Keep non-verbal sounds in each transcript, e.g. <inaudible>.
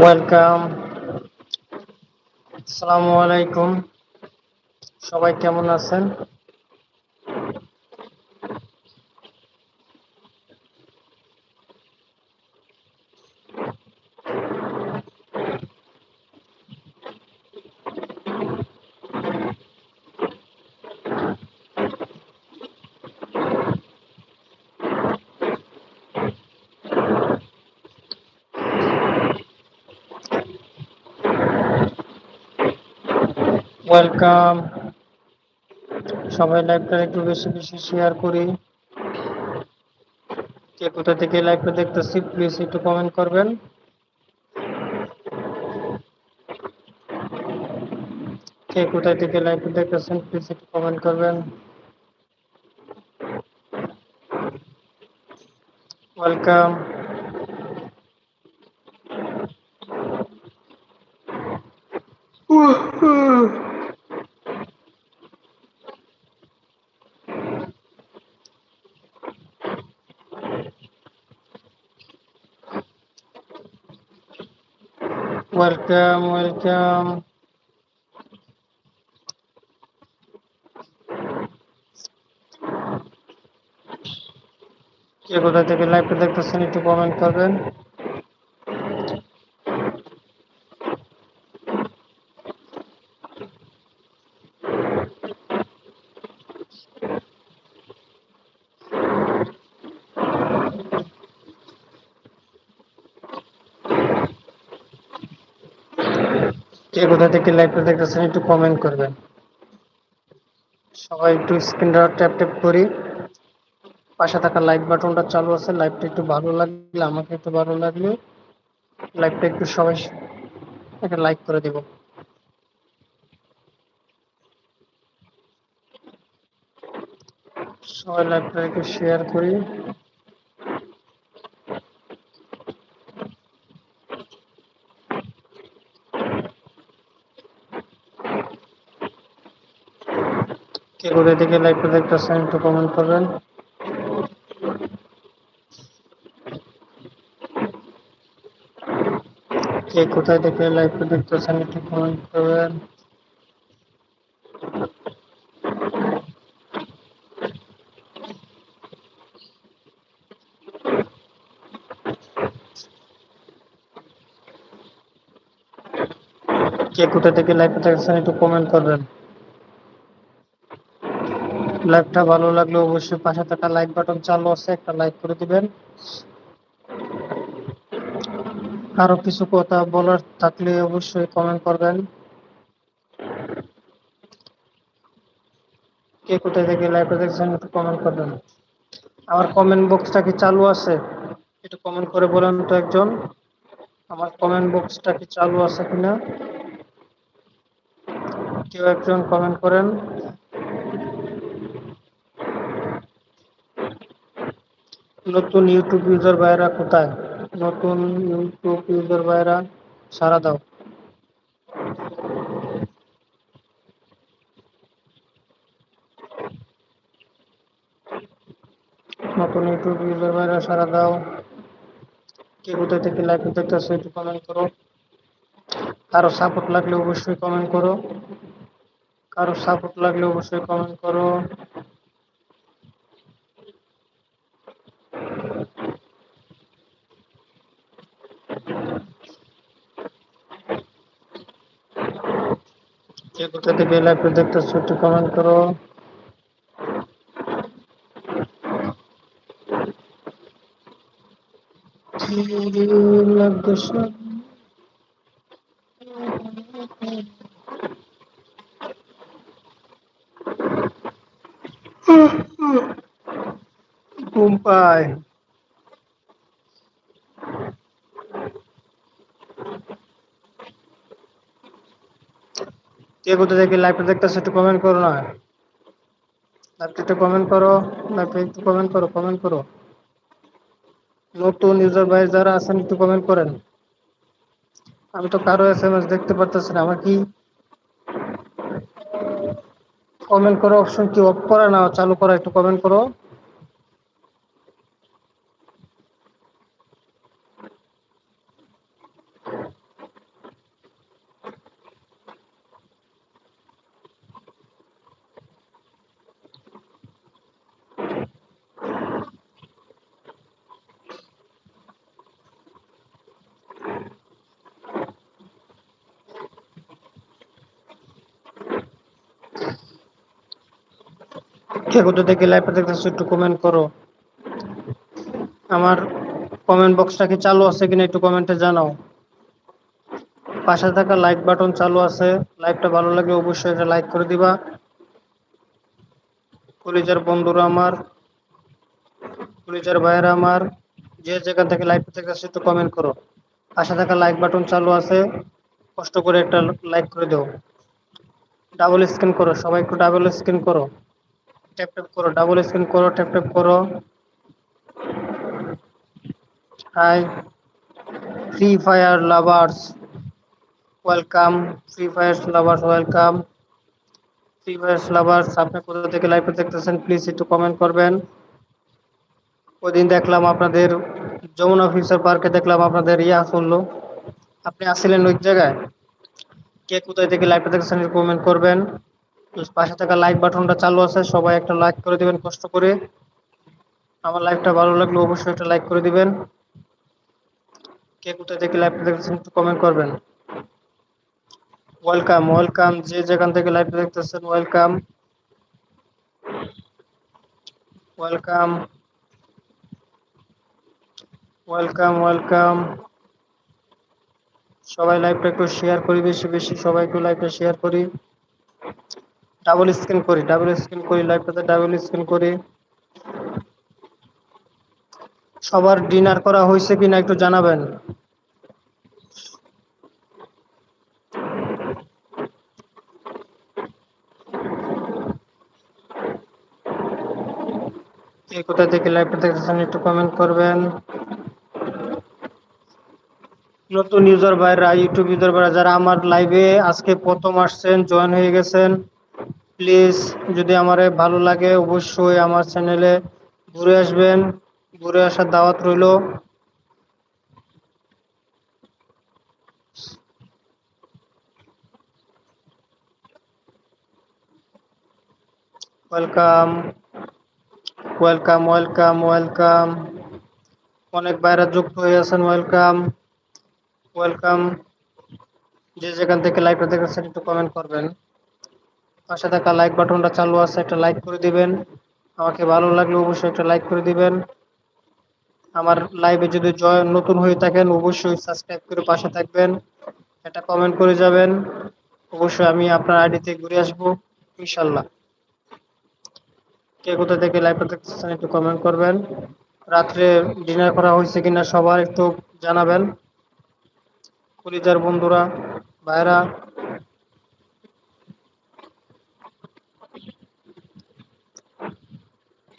Welcome আসসালামু আলাইকুম সবাই কেমন আছেন? ওয়েলকাম সবাই লাইভটা একটু বেশি বেশি শেয়ার করি। কে কোথা থেকে লাইভটা দেখতেছি প্লিজ একটু কমেন্ট করবেন। কে কোথায় থেকে লাইভটা দেখতেছেন প্লিজ একটু কমেন্ট করবেন। ওয়েলকাম ওয়েলকাম ওয়েলকাম কে কোথা থেকে লাইভটা দেখতেছেন একটু কমেন্ট করবেন? কে কোথা থেকে লাইভটা দেখতেছেন একটু কমেন্ট করবেন। সবাই একটু স্ক্রিনটা ট্যাপ ট্যাপ করি। পাশে থাকা লাইক বাটনটা চালু আছে লাইভটা একটু ভালো লাগলে, আমাকে একটু ভালো লাগলে লাইভটা একটু সবাই একটা লাইক করে দেব। সবাই লাইভটা একটু শেয়ার করি। কোথা থেকে লাইভটা দেখতেছেন, একটু কমেন্ট করবেন। কে কোথায় থেকে লাইভটা দেখতেছেন, একটু কমেন্ট করবেন। কে কোথা থেকে লাইভটা দেখতেছেন, একটু কমেন্ট করবেন। লাইভটা ভালো লাগলে অবশ্যই পাশে থাকা লাইক বাটন চালু আছে, একটা লাইক করে দিবেন। আরও কিছু কথা বলার থাকলে অবশ্যই কমেন্ট করবেন। কে কোথায় থেকে লাইভটা দেখছেন একটু কমেন্ট করবেন। আমার কমেন্ট বক্সটা কি চালু আছে? একটু কমেন্ট করে বলেন তো একজন। আমার কমেন্ট বক্সটা কি চালু আছে কিনা? কেউ একজন কমেন্ট করেন। নতুন ইউটিউব ইউজার ভাইরা কোথায়? নতুন ইউটিউব ইউজার ভাইরা সারা দাও। নতুন ইউটিউব ইউজার ভাইরা সারা দাও। কে কোথায় থেকে লাইভ দেখতেছো একটু কমেন্ট করো। কারও সাপোর্ট লাগলে অবশ্যই কমেন্ট করো। কারও সাপোর্ট লাগলে অবশ্যই কমেন্ট করো। কে কোথা থেকে লাইভ দেখতেছো একটু কমেন্ট করো। ঘুম পায়। কে কোথা থেকে লাইভটা দেখতেছো একটু কমেন্ট করো না। লাইভটা একটু কমেন্ট করো লাইভটা একটু কমেন্ট করো কমেন্ট করো। নতুন ইউজার ভাই যারা আছেন, একটু কমেন্ট করেন। আমি তো কারও এস এম এস দেখতে পারতেছি না, আমার কি কমেন্ট করো অপশন কি? অফ করা না, চালু করা একটু কমেন্ট করো। কে কোথা থেকে লাইভটা দেখতেছো, একটু কমেন্ট করো। আমার কমেন্ট বক্সটা কি চালু আছে কিনা একটু কমেন্টে জানাও। পাশে থাকা লাইক বাটন চালু আছে। লাইভটা ভালো লাগলে অবশ্যই এটা লাইক করে দিবা। কলিজার বন্ধুরা আমার, কলিজার ভাইয়েরা আমার, যে যেখান থেকে লাইভটা দেখতেছো, একটু কমেন্ট করো। পাশে থাকা লাইক বাটন চালু আছে। কষ্ট করে একটা লাইক করে দাও। ডাবল স্ক্যান করো, সবাই একটু ডাবল স্ক্যান করো। ট্যাপ ট্যাপ করো ডাবল স্ক্রিন করো ট্যাপ ট্যাপ করো। Hi free fire lovers welcome free fire lovers welcome free fire lovers আপনি কোথা থেকে লাইভে দেখতেছেন প্লিজ একটু কমেন্ট করবেন। ওই দিন দেখলাম আপনাদের যমুনা ফিউচার পার্কে দেখলাম আপনাদের ইয়া করল আপনি আসছিলেন ওই জায়গায়? কে কোথায় থেকে লাইভটা দেখছেন কমেন্ট করবেন। পাশে থাকা লাইক বাটনটা চালু আছে, সবাই একটা লাইক করে দিবেন, কষ্ট করে। আমার লাইভটা ভালো লাগলে অবশ্যই একটা লাইক করে দিবেন। কে কোথায় থেকে লাইভটা দেখতেছেন একটু কমেন্ট করবেন। ওয়েলকাম ওয়েলকাম যে যেখান থেকে লাইভটা দেখতেছেন ওয়েলকাম ওয়েলকাম ওয়েলকাম ওয়েলকাম সবাই লাইভটা একটু শেয়ার করি, বেশি বেশি সবাই একটু লাইভটা শেয়ার করি। ডাবল স্ক্রিন করি ডাবল স্ক্রিন করি লাইভটাতে ডাবল স্ক্রিন করি। সবার ডিনার করা হয়েছে কিনা একটু জানাবেন। কে কোথা থেকে লাইভটা দেখতেছেন একটু কমেন্ট করবেন। নতুন ইউজার ভাইরা ইউটিউব ইউজার ভাইরা, যারা আমার লাইভে আজকে প্রথম আসছেন জয়েন হয়ে গেছেন প্লিজ যদি আমার ভালো লাগে অবশ্যই আমার চ্যানেলে ঘুরে আসবেন। ঘুরে আসার দাওয়াত রইল। ওয়েলকাম ওয়েলকাম ওয়েলকাম ওয়েলকাম অনেক বাইরে যুক্ত হয়ে আছেন ওয়েলকাম ওয়েলকাম যে যেখান থেকে লাইভটা দেখেছেন একটু কমেন্ট করবেন। পাশে থাকা লাইক বাটনটা চালু আছে, একটা লাইক করে দিবেন। আমাকে ভালো লাগলে অবশ্যই একটা লাইক করে দিবেন। আমার লাইভে যদি জয় নতুন হয়ে থাকেন, অবশ্যই সাবস্ক্রাইব করে পাশে থাকবেন। একটা কমেন্ট করে যাবেন। অবশ্যই আমি আপনার আইডিতে ঘুরে আসব, ইনশাল্লাহ। কে কোথা থেকে লাইভটা দেখতেছেন একটু কমেন্ট করবেন। রাত্রে ডিনার করা হয়েছে কিনা সবার একটু জানাবেন। কলিজার বন্ধুরা ভাইরা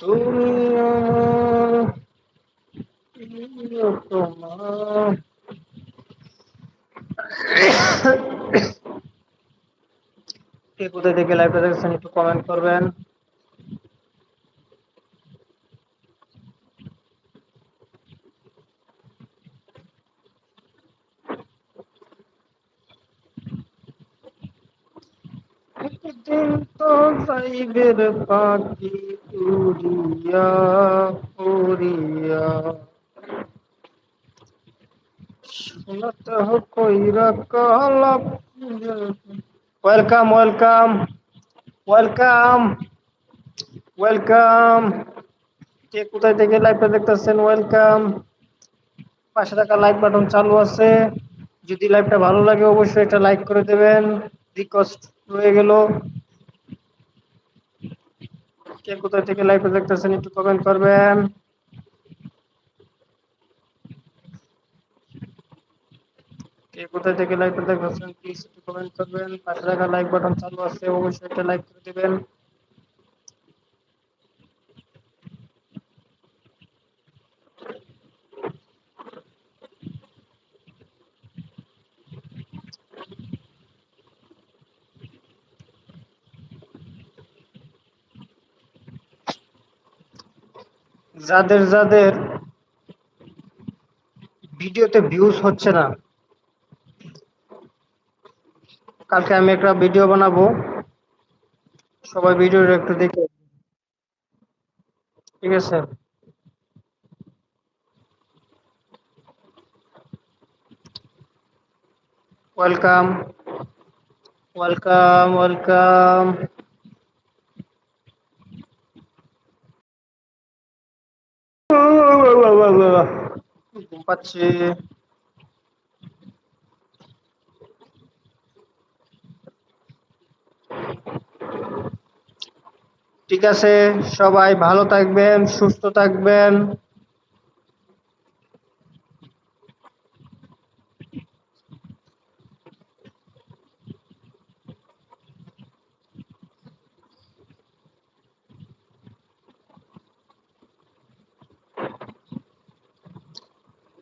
তুমি তোমার কে কোথায় থেকে লাইভটা দেখছেন একটু কমেন্ট করবেন। একদিন তো যাইবের পাখি উড়িয়া উড়িয়া শোনাতে কইরা কালাপ ওয়েলকাম ওয়েলকাম ওয়েলকাম ওয়েলকাম কে কোথায় থেকে লাইভটা দেখতেছেন ওয়েলকাম পাশে থাকা লাইক বাটন চালু আছে। যদি লাইভটা ভালো লাগে, অবশ্যই এটা লাইক করে দেবেন। রিকোয়েস্ট রয়ে গেল। কে কোথায় থেকে লাইভে দেখতেছেন একটু কমেন্ট করবেন। কে কোথায় থেকে লাইভে দেখতেছেন প্লিজ একটু কমেন্ট করবেন। পাশে থাকা লাইক বাটন চালু আছে, অবশ্যই একটা লাইক করে দেবেন। যাদের যাদের ভিডিওতে ভিউজ হচ্ছে না, কালকে আমি একটা ভিডিও বানাবো। সবাই ভিডিওটা একটু দেখে ঠিক আছে? ওয়েলকাম ওয়েলকাম ওয়েলকাম ঘুম ঠিক আছে সবাই ভালো থাকবেন সুস্থ থাকবেন।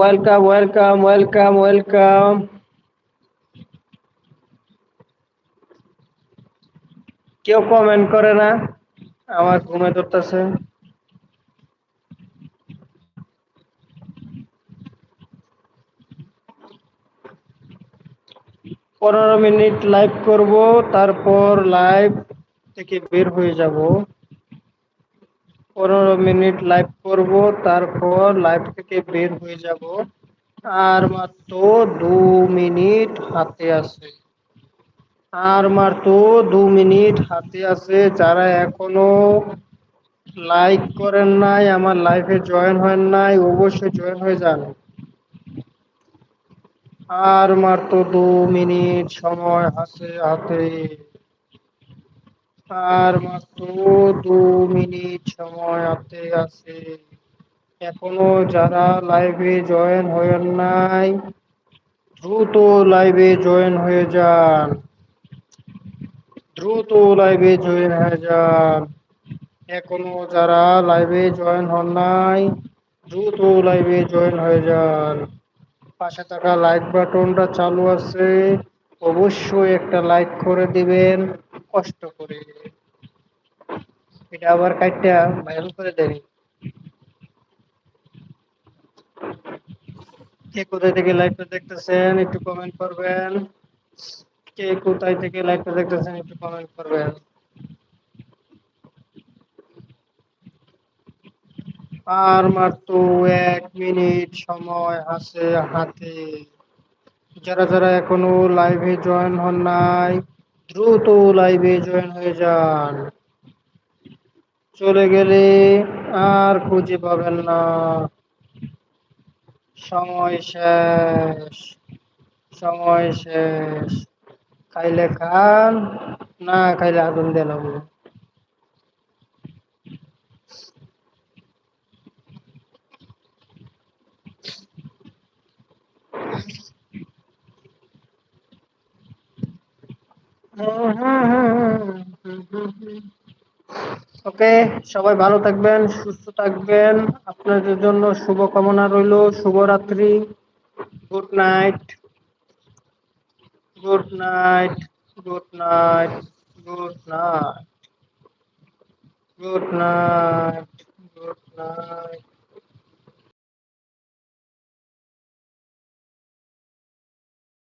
Welcome welcome welcome welcome কেউ কমেন্ট করে না? আমার ঘুমে ধরতেছে। পনেরো মিনিট লাইভ করব, তারপর লাইভ থেকে বের হয়ে যাব। পনেরো মিনিট লাইভ করব, তারপর লাইভ থেকে বের হয়ে যাব। আর মাত্র দু মিনিট হাতে আছে। আর মাত্র দু মিনিট হাতে আছে। যারা এখনও লাইক করেন নাই, আমার লাইফে জয়েন হন নাই, অবশ্যই জয়েন হয়ে যান। আর মাত্র দু মিনিট সময় আছে হাতে। আর মাত্র দু মিনিট সময় হাতে আছে। এখনও যারা লাইভে জয়েন হয়েন নাই, দ্রুত লাইভে জয়েন হয়ে যান। দ্রুত লাইভে জয়েন হয়ে যান। এখনও যারা লাইভে জয়েন হন নাই, দ্রুত লাইভে জয়েন হয়ে যান। পাশে থাকা লাইক বাটনটা চালু আছে। অবশ্যই একটা লাইক করে দিবেন। কষ্ট করে। এটা আবার কাইটটা ভাইরাল করে দেন কে কোথায় থেকে লাইভটা দেখতেছেন, একটু কমেন্ট করবেন। কে কোথায় থেকে লাইভটা দেখতেছেন, একটু কমেন্ট করবেন। আর মাত্র এক মিনিট সময় আছে হাতে। যারা যারা এখনও লাইভে জয়েন হন নাই দ্রুত লাইভে জয়েন হয়ে যান। চলে গেলে আর খুঁজে পাবেন না। সময় শেষ সময় শেষ। খাইলে খান, না খাইলে আগুন দিলাম <laughs> ওকে সবাই ভালো থাকবেন, সুস্থ থাকবেন। আপনাদের জন্য শুভকামনা রইল, শুভরাত্রি। Good night good night good night good night good night good night